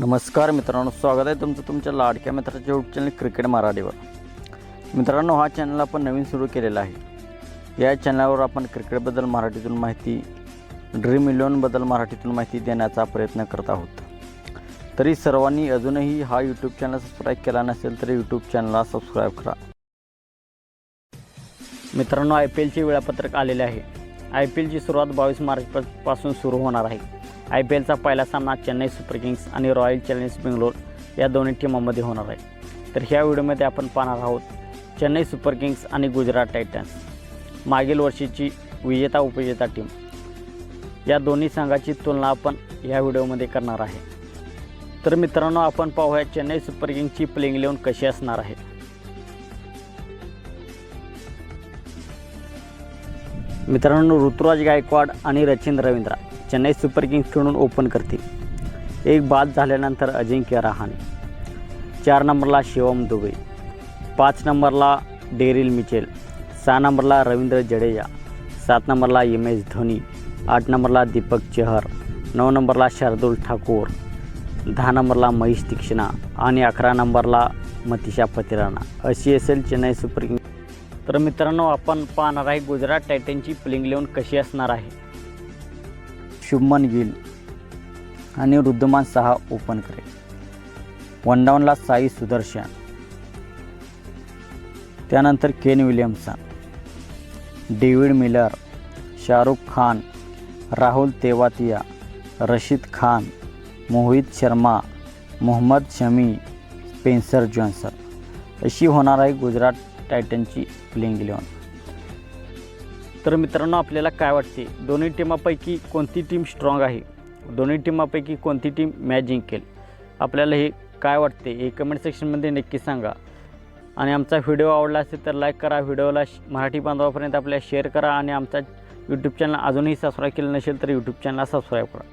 नमस्कार मित्रांनो स्वागत आहे तुमचं तुमच्या लाडक्या मित्राच्या यूट्यूब चॅनल क्रिकेट मराठीवर. मित्रांनो हा चॅनल आपण नवीन सुरू केलेला आहे. या चॅनलवर आपण क्रिकेटबद्दल मराठीतून माहिती ड्रीम इलेवनबद्दल मराठीतून माहिती देण्याचा प्रयत्न करत आहोत. तरी सर्वांनी अजूनही हा यूट्यूब चॅनल सबस्क्राईब केला नसेल तर यूट्यूब चॅनलला सबस्क्राईब करा. मित्रांनो आय पी एलचे वेळापत्रक आलेले आहे. आय पी एलची सुरुवात बावीस मार्चपासून सुरू होणार आहे. आय पी एलचा पहिला सामना चेन्नई सुपर किंग्स आणि रॉयल चॅलेंजर्स बेंगलोर या दोन्ही टीमांमध्ये होणार आहे. तर ह्या व्हिडिओमध्ये आपण पाहणार आहोत चेन्नई सुपर किंग्स आणि गुजरात टायटन्स. मागील वर्षीची विजेता उपविजेता टीम. या दोन्ही संघाची तुलना आपण या व्हिडिओमध्ये करणार आहे. तर मित्रांनो आपण पाहूया चेन्नई सुपर किंग्सची प्लेइंग इलेवन कशी असणार आहे. मित्रांनो ऋतुराज गायकवाड आणि रचिन रवींद्र. चेन्नई सुपर किंग्सकडून ओपन करतील. एक बाद झाल्यानंतर अजिंक्य रहाणे. चार नंबरला शिवम दुबे. पाच नंबरला डेरिल मिचेल. सहा नंबरला रवींद्र जडेजा. सात नंबरला एम एस धोनी. आठ नंबरला दीपक चहर. नऊ नंबरला शार्दुल ठाकूर. दहा नंबरला महेश तीक्ष्णा आणि अकरा नंबरला मतिशा पतिराणा. अशी असेल चेन्नई सुपर किंग्स. तर मित्रांनो आपण पाहणार आहे गुजरात टायटनची प्लेइंग इलेव्हन कशी असणार आहे. शुभमन गिल आणि रुद्धमान सहा ओपन करेल. वन डाऊनला साई सुदर्शन. त्यानंतर Kane Williamson David Miller Shahrukh Khan Rahul Tewatia Rashid Khan Mohit Sharma Mohammed Shami Spencer Johnson. अशी होणार आहे गुजरात टायटनची प्लेइंग इलेवन तर मित्रांनो आपल्याला काय वाटते? दोन्ही टीमापैकी कोणती टीम स्ट्रॉंग आहे? दोन्ही टीमापैकी कोणती टीम मॅच जिंकेल आपल्याला हे काय वाटते? हे कमेंट सेक्शनमध्ये नक्की सांगा. आणि आमचा व्हिडिओ आवडला असेल तर लाईक करा. व्हिडिओला मराठी बांधवापर्यंत आपल्याला शेअर करा. आणि आमचा यूट्यूब चॅनल अजूनही सबस्क्राईब केलं नसेल तर यूट्यूब चॅनलला सबस्क्राईब करा.